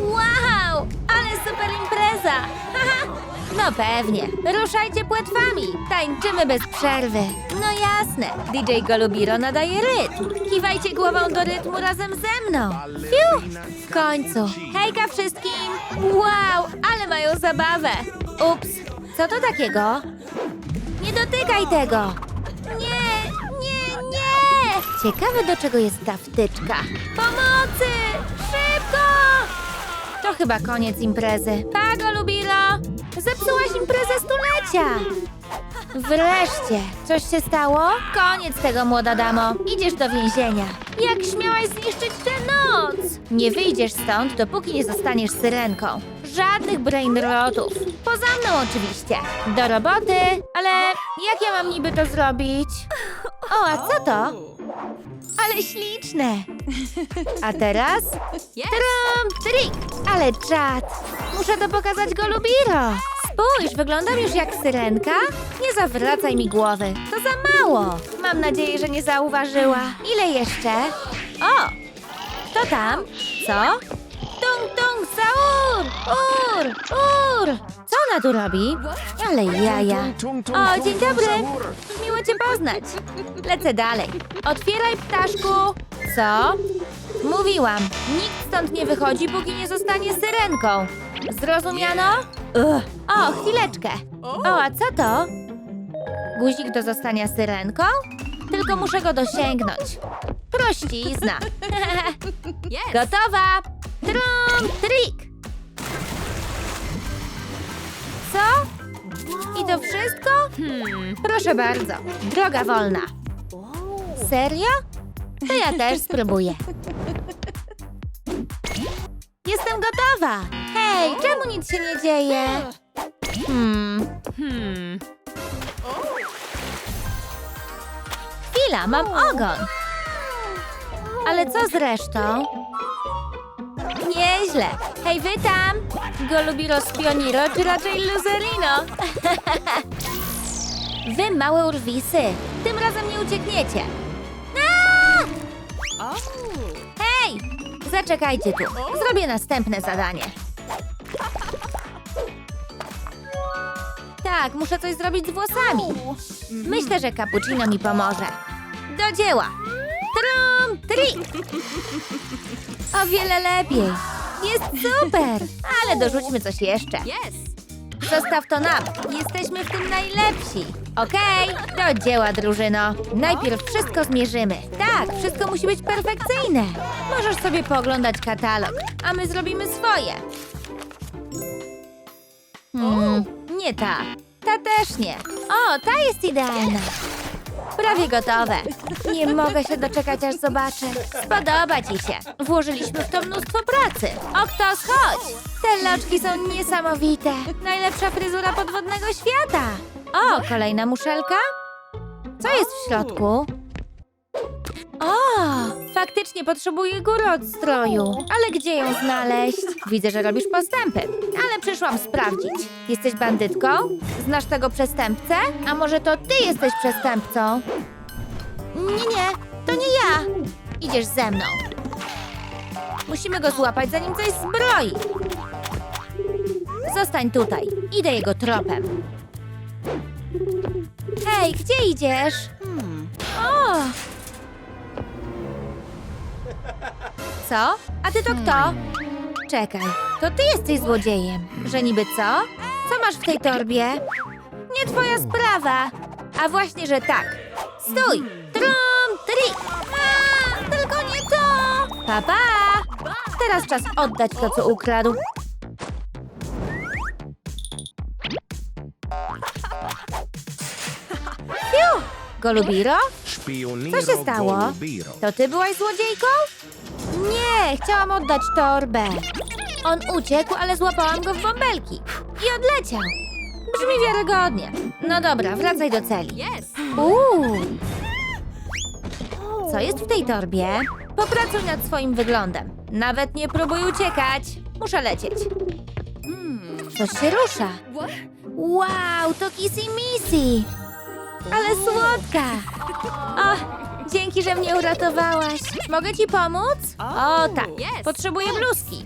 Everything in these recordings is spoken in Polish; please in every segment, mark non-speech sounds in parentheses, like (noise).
Wow, ale super impreza! No pewnie, ruszajcie płetwami, tańczymy bez przerwy. No jasne, DJ Golubiro nadaje rytm. Kiwajcie głową do rytmu razem ze mną. Fiu, w końcu. Hejka wszystkim! Wow, ale mają zabawę. Ups, co to takiego? Nie dotykaj tego! Ciekawe, do czego jest ta wtyczka. Pomocy! Szybko! To chyba koniec imprezy. Pa, Golubiro! Zepsułaś imprezę stulecia! Wreszcie! Coś się stało? Koniec tego, młoda damo. Idziesz do więzienia. Jak śmiałaś zniszczyć tę noc? Nie wyjdziesz stąd, dopóki nie zostaniesz syrenką. Żadnych brainrotów. Poza mną oczywiście. Do roboty. Ale jak ja mam niby to zrobić? O, a co to? Ale śliczne. A teraz? Trum, trik! Ale czad! Muszę to pokazać Golubiro! Spójrz, wyglądam już jak syrenka? Nie zawracaj mi głowy, to za mało! Mam nadzieję, że nie zauważyła. Ile jeszcze? O! Kto tam? Co? Tung, tung, saur! Ur! Ur! Co ona tu robi? Ale jaja. O, dzień dobry! Miło cię poznać. Lecę dalej. Otwieraj, ptaszku! Co? Mówiłam, nikt stąd nie wychodzi, póki nie zostanie syrenką. Zrozumiano? Ugh. O, chwileczkę. O, a co to? Guzik do zostania syrenką? Tylko muszę go dosięgnąć. Prościzna. (laughs) Gotowa! Trum, trik! To wszystko? Hmm, proszę bardzo. Droga wolna. Serio? To ja też spróbuję. Jestem gotowa! Hej, czemu nic się nie dzieje? Hmm. Hmm. Chwila, mam ogon. Ale co z resztą? Nieźle. Hej, wy tam! Golubiro spioniro, czy raczej luzerino? (laughs) wy małe urwisy, tym razem nie uciekniecie. Aaa! Hej! Zaczekajcie tu. Zrobię następne zadanie. Tak, muszę coś zrobić z włosami. Myślę, że cappuccino mi pomoże. Do dzieła! Trum, trik! O wiele lepiej. Jest super! Ale dorzućmy coś jeszcze. Zostaw to nam. Jesteśmy w tym najlepsi. Okej, do dzieła, drużyno. Najpierw wszystko zmierzymy. Tak, wszystko musi być perfekcyjne. Możesz sobie pooglądać katalog, a my zrobimy swoje. Hmm, nie ta. Ta też nie. O, ta jest idealna. Prawie gotowe. Nie mogę się doczekać, aż zobaczę. Spodoba ci się. Włożyliśmy w to mnóstwo pracy. Oktos, chodź! Te loczki są niesamowite. Najlepsza fryzura podwodnego świata. O, kolejna muszelka? Co jest w środku? O, faktycznie potrzebuję góry od stroju. Ale gdzie ją znaleźć? Widzę, że robisz postępy, ale przyszłam sprawdzić. Jesteś bandytką? Znasz tego przestępcę? A może to ty jesteś przestępcą? Nie, nie, to nie ja. Idziesz ze mną. Musimy go złapać, zanim coś zbroi. Zostań tutaj. Idę jego tropem. Hej, gdzie idziesz? O! Co? A ty to kto? Czekaj, to ty jesteś złodziejem. Że niby co? Co masz w tej torbie? Nie twoja sprawa. A właśnie, że tak. Stój! Trum, trik! A, tylko nie to! Papa! Teraz czas oddać to, co ukradł. Fiu! Golubiro? Co się stało? To ty byłaś złodziejką? Nie, chciałam oddać torbę. On uciekł, ale złapałam go w bąbelki. I odleciał. Brzmi wiarygodnie. No dobra, wracaj do celi. Uuu. Co jest w tej torbie? Popracuj nad swoim wyglądem. Nawet nie próbuj uciekać. Muszę lecieć. Coś się rusza. Wow, to Kissy Missy. Ale słodka. O, Dzięki, że mnie uratowałaś. Mogę ci pomóc? O, tak. yes. Potrzebuję bluzki.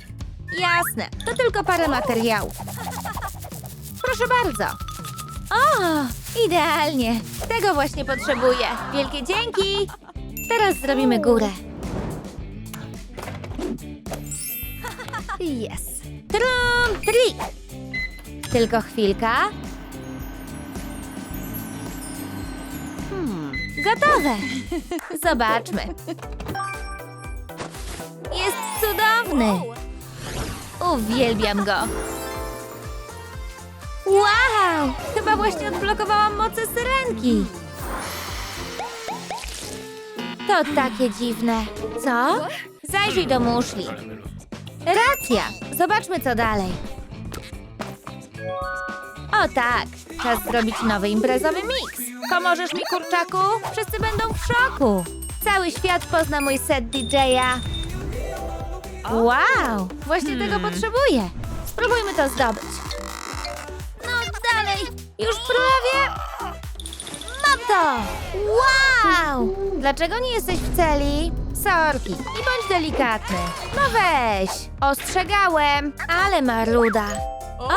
Jasne, to tylko parę materiałów. Proszę bardzo. O, idealnie. Tego właśnie potrzebuję. Wielkie dzięki. Teraz zrobimy górę. Jest. Trum, trik. Tylko chwilka. Gotowe. Zobaczmy. Jest cudowny. Uwielbiam go. Wow! Chyba właśnie odblokowałam moce syrenki. To takie dziwne. Co? Zajrzyj do muszli. Racja. Zobaczmy, co dalej. O tak, czas zrobić nowy imprezowy miks. Pomożesz mi, kurczaku? Wszyscy będą w szoku. Cały świat pozna mój set DJ-a. Wow, właśnie tego potrzebuję. Spróbujmy to zdobyć. No dalej, już prawie. Mam to! Wow! Dlaczego nie jesteś w celi? Sorki, i bądź delikatny. No weź, ostrzegałem, ale maruda. O,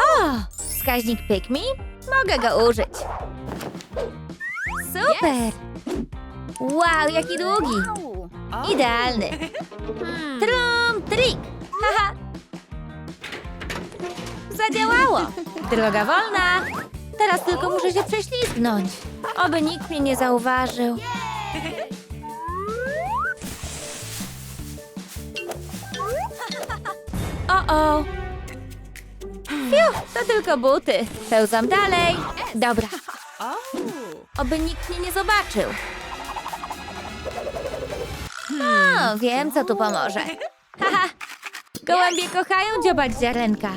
wskaźnik Pick Me? Mogę go użyć. Super! Wow, jaki długi! Idealny. Trum, trik! Haha! Zadziałało! Droga wolna! Teraz tylko muszę się prześlizgnąć. Oby nikt mnie nie zauważył. O-o! Fiu, to tylko buty. Pełzam dalej. Dobra, oby nikt mnie nie zobaczył. O, wiem, co tu pomoże. (laughs) Haha, gołębie kochają dziobać ziarenka.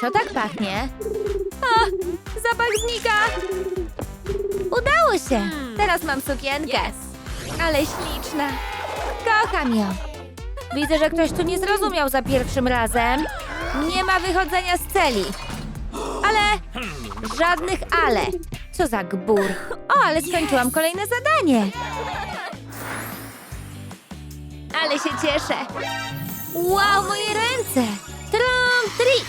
Co tak pachnie? O, zapach znika. Udało się. Teraz mam sukienkę. Ale śliczna. Kocham ją. Widzę, że ktoś tu nie zrozumiał za pierwszym razem. Nie ma wychodzenia z celi. Ale żadnych ale. Co za gbur. O, ale skończyłam kolejne zadanie. Ale się cieszę. Wow, moje ręce. Trum, trik.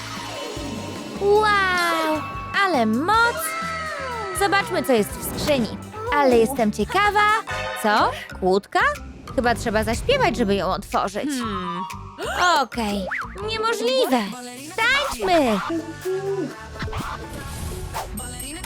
Wow, ale moc. Zobaczmy, co jest w skrzyni. Ale jestem ciekawa. Co? Kłódka? Chyba trzeba zaśpiewać, żeby ją otworzyć. (gasps) Okej, niemożliwe. Tańczmy! Ballerina.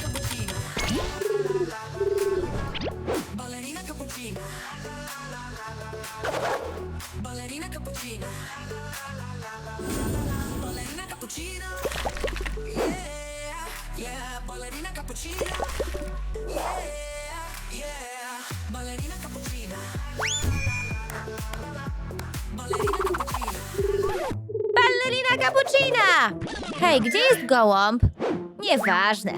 Hej, gdzie jest gołąb? Nieważne.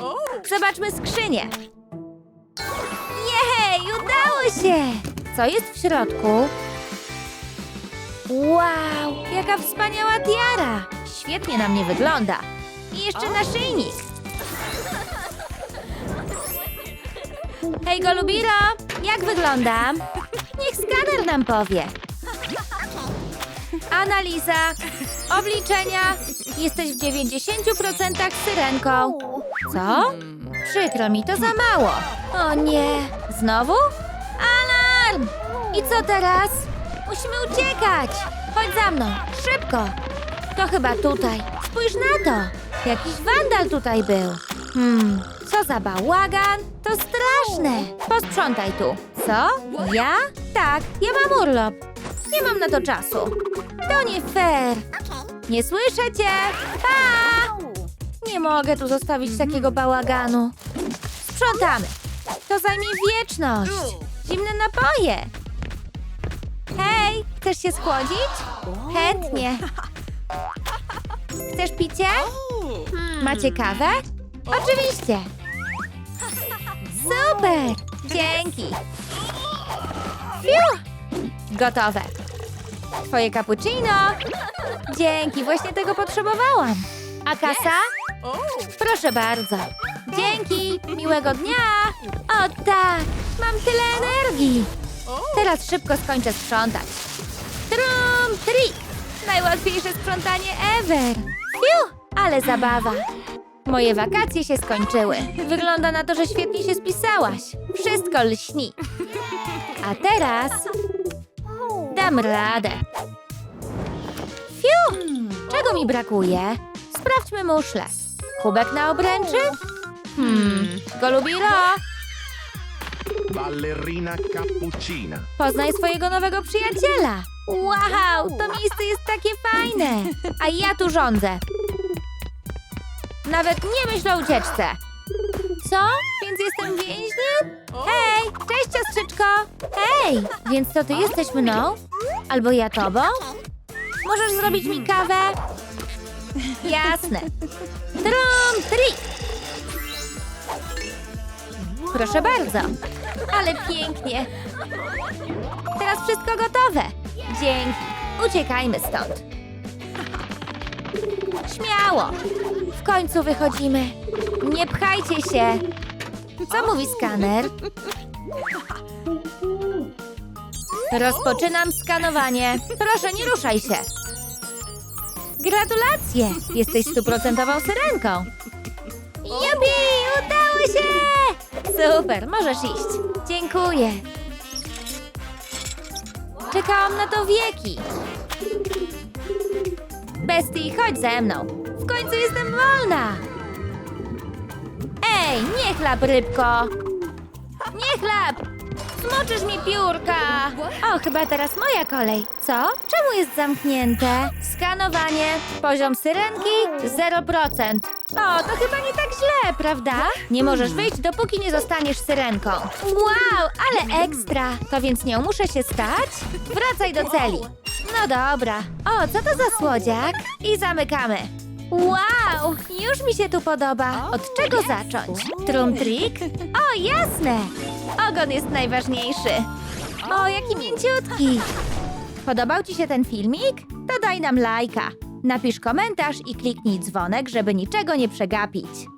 Zobaczmy skrzynię. Jej, udało się! Co jest w środku? Wow, jaka wspaniała tiara! Świetnie na mnie wygląda. I jeszcze naszyjnik. Hej, Golubiro, jak wyglądam? Niech skaner nam powie. Analiza, obliczenia. Jesteś w 90% syrenką. Co? Przykro mi, to za mało. O nie, znowu? Alarm! I co teraz? Musimy uciekać. Chodź za mną, szybko. To chyba tutaj. Spójrz na to. Jakiś wandal tutaj był. Hmm, co za bałagan? To straszne. Posprzątaj tu. Co? Ja? Tak, ja mam urlop. Nie mam na to czasu. To nie fair. Nie słyszę cię. Pa! Nie mogę tu zostawić takiego bałaganu. Sprzątamy. To zajmie wieczność. Zimne napoje. Hej, chcesz się schłodzić? Chętnie. Chcesz picie? Macie kawę? Oczywiście. Super! Dzięki. Fiu! Gotowe. Twoje cappuccino. Dzięki, właśnie tego potrzebowałam. A kasa? Proszę bardzo. Dzięki! Miłego dnia! O tak! Mam tyle energii! Teraz szybko skończę sprzątać. Trum, trik! Najłatwiejsze sprzątanie ever! Fiu! Ale zabawa! Moje wakacje się skończyły. Wygląda na to, że świetnie się spisałaś. Wszystko lśni. A teraz dam radę. Czego mi brakuje? Sprawdźmy muszlę. Kubek na obręczy? Hmm, Golubiro, Ballerina cappuccina. poznaj swojego nowego przyjaciela. Wow, to miejsce jest takie fajne. A ja tu rządzę. Nawet nie myśl o ucieczce. Co? Więc jestem więźniem? Hej, cześć siostrzyczko. Hej, więc to ty jesteś mną? Albo ja tobą? Możesz zrobić mi kawę? Jasne. Trum, tri. Proszę bardzo. Ale pięknie. Teraz wszystko gotowe. Dzięki. Uciekajmy stąd. Śmiało. W końcu wychodzimy. Nie pchajcie się. Co mówi skaner? Rozpoczynam skanowanie. Proszę, nie ruszaj się. Gratulacje! Jesteś stuprocentową syrenką. Jupi! Udało się! Super, możesz iść. Dziękuję. Czekałam na to wieki. Bestii, chodź ze mną. W końcu jestem wolna. Ej, nie chlap, rybko. Nie chlap! Zmoczysz mi piórka! O, chyba teraz moja kolej. Co? Czemu jest zamknięte? Skanowanie. Poziom syrenki 0%. O, to chyba nie tak źle, prawda? Nie możesz wyjść, dopóki nie zostaniesz syrenką. Wow, ale ekstra! To więc nie muszę się stać? Wracaj do celi. No dobra. O, co to za słodziak? I zamykamy. Wow, już mi się tu podoba. Od czego zacząć? Trum trik? O, jasne! Ogon jest najważniejszy. O, jaki mięciutki. Podobał Ci się ten filmik? To daj nam lajka. Napisz komentarz i kliknij dzwonek, żeby niczego nie przegapić.